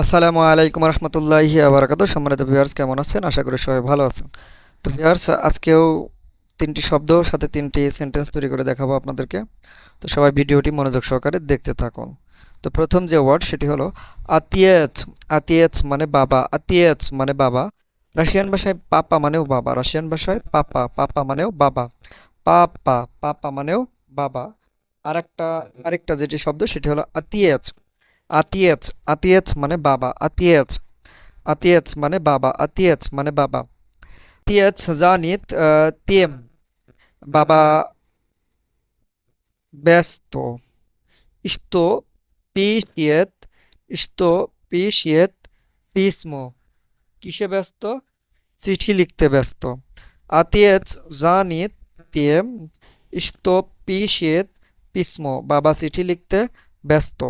আসসালামু আলাইকুম রহমতুল্লাহি আবরাকাত সম্মানিত ভিউয়ার্স কেমন আছেন? আশা করি সবাই ভালো আছেন। তো ভিউয়ার্স আজকেও তিনটি শব্দ, সাথে তিনটি সেন্টেন্স তৈরি করে দেখাবো আপনাদেরকে। তো সবাই ভিডিওটি মনোযোগ সহকারে দেখতে থাকুন। তো প্রথম যে ওয়ার্ড সেটি হলো আতিয়াচ আতিয়াচ মানে বাবা। আতিয়াচ মানে বাবা। রাশিয়ান ভাষায় পাপা মানেও বাবা। রাশিয়ান ভাষায় পাপা। পাপা মানেও বাবা। পাপা। পাপা মানেও বাবা। আরেকটা আরেকটা যেটি শব্দ, সেটি হলো আতিয়াচ আতিয়াচ আতিয়াচ মানে বাবা, আতিয়াচ আতিয়াচ মানে বাবা, আতিয়াচ মানে বাবা। আতিয়াচ জানিত তিয়াম, বাবা ব্যস্ত ইস্তো পিশিয়েত ইস্তো পিশিয়েত পিসমো কিসে ব্যস্ত? চিঠি লিখতে ব্যস্ত। আতিয়াচ জানিত, তিয়াম ইস্তো পিশিয়েত পিসমো বাবা চিঠি লিখতে ব্যস্ত।